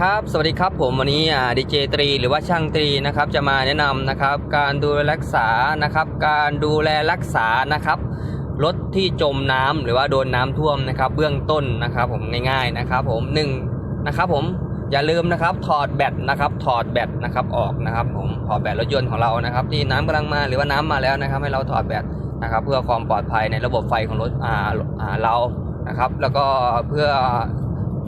ครับ สวัสดีครับผมวันนี้ดีเจตรีหรือว่าช่างตรีนะครับจะมาแนะนำนะครับการดูแลรักษานะครับการดูแลรักษานะครับรถที่จมน้ำหรือว่าโดนน้ำท่วมนะครับ เบื้องต้นนะครับผมง่ายๆนะครับผมหนึ่งนะครับผมอย่าลืมนะครับถอดแบตนะครับถอดแบตนะครับออกนะครับผมถอดแบตรถยนต์ของเรานะครับ ที่น้ำกำลังมาหรือว่าน้ำมาแล้วนะครับ ให้เราถอดแบตนะครับ เพื่อความปลอดภัยในระบบไฟของรถอ่าอ่าเรานะครับ แล้วก็เพื่อ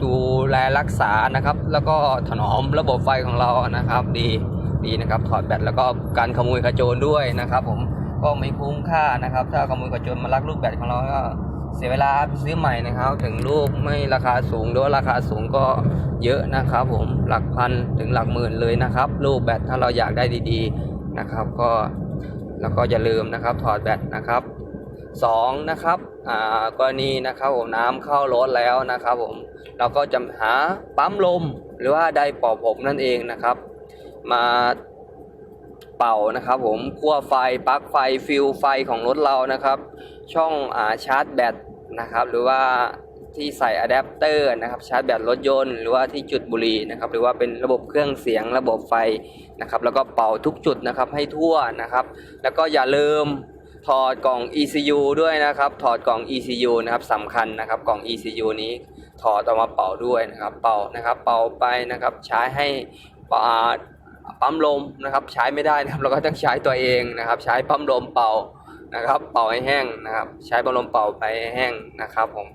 ดูแลรักษานะครับ แล้วก็ถนอมระบบไฟของเรานะครับ ดีดีนะครับ ถอดแบตแล้วก็การขโมยขโจรด้วยนะครับ ผมก็ไม่คุ้มค่านะครับ ถ้าขโมยขโจรมาลักลูกแบตของเราก็เสียเวลาไปซื้อใหม่นะครับ ถึงลูกไม่ราคาสูงหรือว่าราคาสูงก็เยอะนะครับ ผมหลักพันถึงหลักหมื่นเลยนะครับ ลูกแบตถ้าเราอยากได้ดีๆนะครับ ก็แล้วก็อย่าลืมนะครับ ถอดแบตนะครับ สองนะครับอ่ากรณีนะครับผมน้ำเข้ารถแล้วนะครับผมเราก็จะหาปั๊มลมหรือว่าไดร์เป่าผมนั่นเองนะครับ มาเป่านะครับผมขั้วไฟปลั๊กไฟฟิลไฟของรถเรานะครับ ช่องอาชาร์จแบตนะครับ หรือว่าที่ใส่อะแดปเตอร์นะครับชาร์จแบตรถยนต์หรือว่าที่จุดบุหรี่นะครับหรือว่าเป็นระบบเครื่องเสียงระบบไฟนะครับ แล้วก็เป่าทุกจุดนะครับให้ทั่วนะครับ แล้วก็อย่าลืม ถอดกล่อง ECU ด้วยนะครับ ถอดกล่อง ECU นะครับสำคัญนะครับ กล่อง ECU นี้ถอดออกมาเป่าด้วยนะครับ เป่านะครับ เป่าไปนะครับ ใช้ให้ปั๊มลมนะครับ ใช้ไม่ได้นะครับ เราก็ต้องใช้ตัวเองนะครับ ใช้ปั๊มลมเป่านะครับ เป่าให้แห้งนะครับ ใช้ปั๊มลมเป่าไปให้แห้งนะครับผม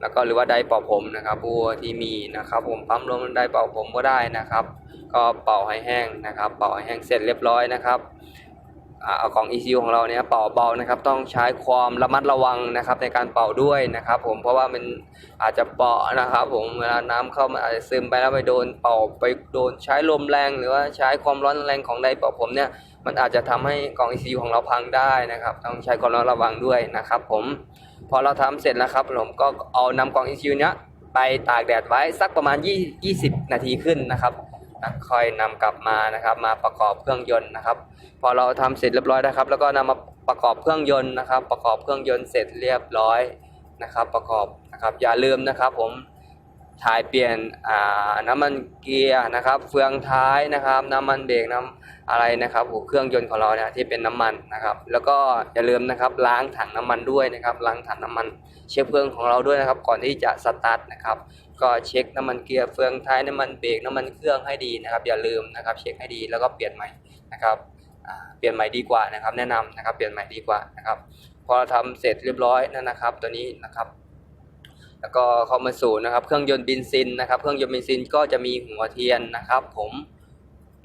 แล้วก็หรือว่าไดร์เป่าผมนะครับผู้ที่มีนะครับ ผมปั๊มลมไดร์เป่าผมก็ได้นะครับ ก็เป่าให้แห้งนะครับ เป่าให้แห้งเสร็จเรียบร้อยนะครับ เอาของ ECU ของเราเนี่ยเป่าเบานะครับ ต้องใช้ความระมัดระวังนะครับในการเป่าด้วยนะครับผมเพราะว่ามันอาจจะเปาะนะครับผมเวลาน้ำเข้ามันอาจจะซึมไปแล้วไปโดนเป่าไปโดนใช้ลมแรง หรือว่าใช้ความร้อนแรงของไดเป่าผมเนี่ยมันอาจจะทำให้กล่อง ECU ของเราพังได้นะครับ ต้องใช้ความระมัดระวังด้วยนะครับ ผมพอเราทำเสร็จแล้วครับผมก็เอานำกล่อง ECU เนี้ยไปตากแดดไว้สักประมาณ 20 นาทีขึ้นนะครับ ค่อยนำกลับมานะครับ มาประกอบเครื่องยนต์นะครับ พอเราทำเสร็จเรียบร้อยนะครับ แล้วก็นำมาประกอบเครื่องยนต์นะครับ ประกอบเครื่องยนต์เสร็จเรียบร้อยนะครับ ประกอบนะครับอย่าลืมนะครับผม ถ่ายเปลี่ยนน้ำมันเกียร์นะครับเฟืองท้ายนะครับ น้ำมันเบรกน้ำอะไรนะครับเครื่องยนต์ของเราเนี่ยที่เป็นน้ำมันนะครับ แล้วก็อย่าลืมนะครับล้างถังน้ำมันด้วยนะครับ ล้างถังน้ำมัน เชื้อเพลิงของเราด้วยนะครับ ก่อนที่จะสตาร์ทนะครับ ก็เช็คน้ำมันเกียร์เฟืองท้ายน้ำมันเบรกน้ำมันเครื่องให้ดีนะครับ อย่าลืมนะครับ เช็คให้ดีแล้วก็เปลี่ยนใหม่นะครับเปลี่ยนใหม่ดีกว่านะครับ แนะนำนะครับ เปลี่ยนใหม่ดีกว่านะครับ พอเราทำเสร็จเรียบร้อยนั่นนะครับ ตัวนี้นะครับ แล้วก็เข้ามาสู่นะครับ เครื่องยนต์เบนซินนะครับ เครื่องยนต์เบนซินก็จะมีหัวเทียนนะครับ ผม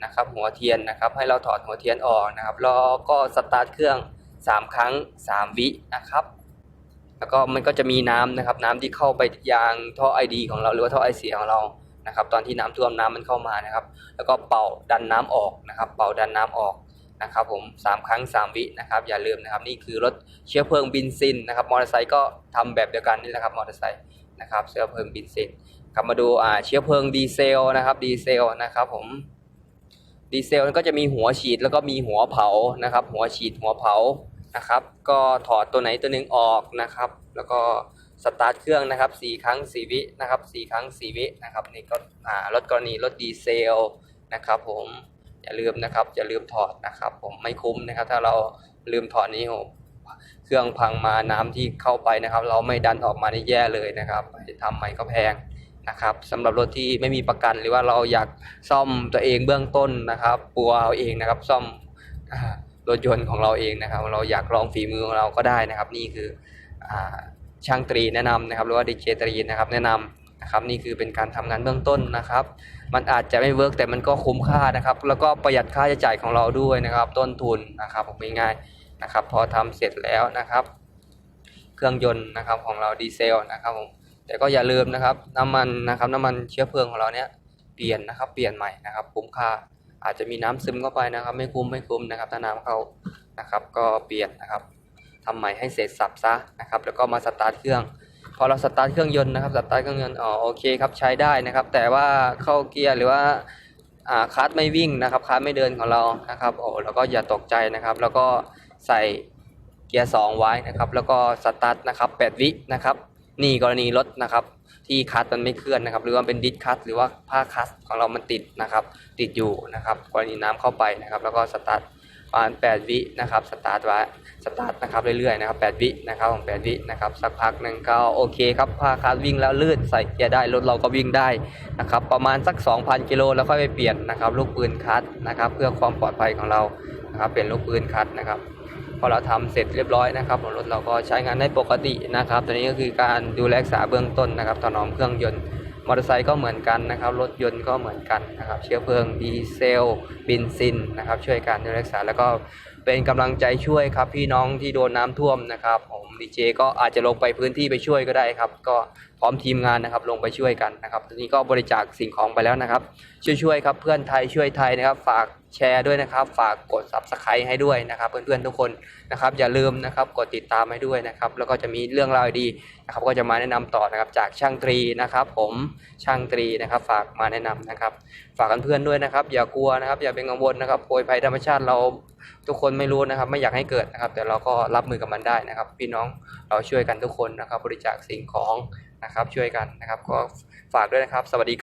นะครับ หัวเทียนนะครับ ให้เราถอดหัวเทียนออกนะครับ แล้วก็สตาร์ทเครื่อง 3 ครั้ง 3 วินะครับ แล้วก็มันก็จะมีน้ำนะครับ น้ำที่เข้าไปยางท่อไอดีของเราหรือว่าท่อไอเสียของเรานะครับ ตอนที่น้ำท่วมน้ำมันเข้ามานะครับ แล้วก็เป่าดันน้ำออกนะครับ เป่าดันน้ำออก นะครับผมสามครั้งสามวินะครับอย่าลืมนะครับนี่คือรถเชื้อเพลิงบินซินนะครับมอเตอร์ไซค์ก็ทำแบบเดียวกันนี่แหละครับมอเตอร์ไซค์นะครับเชื้อเพลิงบินซินกลับมาดูอ่าเชื้อเพลิงดีเซลนะครับดีเซลนะครับผมดีเซลก็จะมีหัวฉีดแล้วก็มีหัวเผานะครับ หัวฉีดหัวเผานะครับ ก็ถอดตัวไหนตัวหนึ่งออกนะครับ แล้วก็สตาร์ทเครื่องนะครับสี่ครั้งสี่วินะครับสี่ครั้งสี่วินะครับนี่ก็อ่ารถกรณีรถดีเซลนะครับผม อย่าลืมนะครับอย่าลืมถอดนะครับ ผมไม่คุ้มนะครับ ถ้าเราลืมถอดนี้โหเครื่องพังมาน้ำที่เข้าไปนะครับ เราไม่ดันออกมานี่แย่เลยนะครับทำใหม่ก็แพงนะครับสำหรับรถที่ไม่มีประกันหรือว่าเราอยากซ่อมตัวเองเบื้องต้นนะครับปัวเอาเองนะครับ ซ่อมรถยนต์ของเราเองนะครับ เราอยากลองฝีมือของเราก็ได้นะครับ นี่คืออช่างตรีแนะนำนะครับ หรือว่าดีเจตรีนะครับ แนะนำนะครับ นี่คือเป็นการทำงานเบื้องต้นนะครับ มันอาจจะไม่เวิร์กแต่มันก็คุ้มค่านะครับ แล้วก็ประหยัดค่าใช้จ่ายของเราด้วยนะครับ ต้นทุนนะครับผมง่ายๆนะครับ พอทำเสร็จแล้วนะครับ เครื่องยนต์นะครับของเราดีเซลนะครับผมแต่ก็อย่าลืมนะครับ น้ำมันนะครับ น้ำมันเชื้อเพลิงของเราเนี้ยเปลี่ยนนะครับ เปลี่ยนใหม่นะครับ คุ้มค่าอาจจะมีน้ำซึมเข้าไปนะครับ ไม่คุ้มไม่คุ้มนะครับถ้าน้ำเข้านะครับ ก็เปลี่ยนนะครับทำใหม่ให้เสร็จสับซะนะครับ แล้วก็มาสตาร์ทเครื่อง อเราสตาร์ทเครื่องยนต์นะครับสตาร์ทเครื่องยนต์อ๋อโอเคครับใช้ได้นะครับ แต่ว่าเข้าเกียร์หรือว่าอ่าคลัตช์ไม่วิ่งนะครับคลัตช์ไม่เดินของเรานะครับโอ้แล้วก็อย่าตกใจนะครับ แล้วก็ใส่เกียร์สองไว้นะครับ แล้วก็สตาร์ทนะครับแปดวินะครับ นี่กรณีรถนะครับ ที่คัสมันไม่เคลื่อนนะครับ หรือว่าเป็นดิสคัสหรือว่าผ้าคัสของเรามันติดนะครับ ติดอยู่นะครับ กรณีน้ำเข้าไปนะครับ แล้วก็สตาร์ท ประมาณ8วินะครับสตาร์ทไว้สตาร์ทนะครับเรื่อยๆนะครับ8วินะครับของ8วินะครับสักพักหนึ่งก็โอเคครับผ้าคัสวิ่งแล้วลื่นใส่เกียร์ได้รถเราก็วิ่งได้นะครับประมาณสัก 2,000 กิโลแล้วค่อยไปเปลี่ยนนะครับลูกปืนคัสนะครับเพื่อความปลอดภัยของเรานะครับเปลี่ยนลูกปืนคัสนะครับพอเราทำเสร็จเรียบร้อยนะครับรถเราก็ใช้งานได้ปกตินะครับตัวนี้ก็คือการดูแลรักษาเบื้องต้นนะครับถนอมเครื่องยนต์ มอเตอร์ไซค์ก็เหมือนกันนะครับ รถยนต์ก็เหมือนกันนะครับ เชื้อเพลิงดีเซลบินซินนะครับ ช่วยการดูแลรักษาแล้วก็เป็นกำลังใจช่วยครับ พี่น้องที่โดนน้ำท่วมนะครับ ผมดีเจก็อาจจะลงไปพื้นที่ไปช่วยก็ได้ครับ ก็ พร้อมทีมงานนะครับลงไปช่วยกันนะครับตอนนี้ก็บริจาคสิ่งของไปแล้วนะครับ ช่วยๆครับเพื่อนไทยช่วยไทยนะครับ ฝากแชร์ด้วยนะครับ ฝากกด subscribe ให้ด้วยนะครับ เพื่อนๆทุกคนนะครับ อย่าลืมนะครับกดติดตามให้ด้วยนะครับ แล้วก็จะมีเรื่องราวดีนะครับ ก็จะมาแนะนำต่อนะครับจากช่างตรีนะครับ ผมช่างตรีนะครับ ฝากมาแนะนำนะครับ ฝากกันเพื่อนด้วยนะครับ อย่ากลัวนะครับ อย่าเป็นกังวลนะครับโวยภัยธรรมชาติเราทุกคนไม่รู้นะครับ ไม่อยากให้เกิดนะครับ แต่เราก็รับมือกับมันได้นะครับ พี่น้องเราช่วยกันทุกคนนะครับ บริจาคสิ่งของ นะครับช่วยกันนะครับ ก็ฝากด้วยนะครับ สวัสดี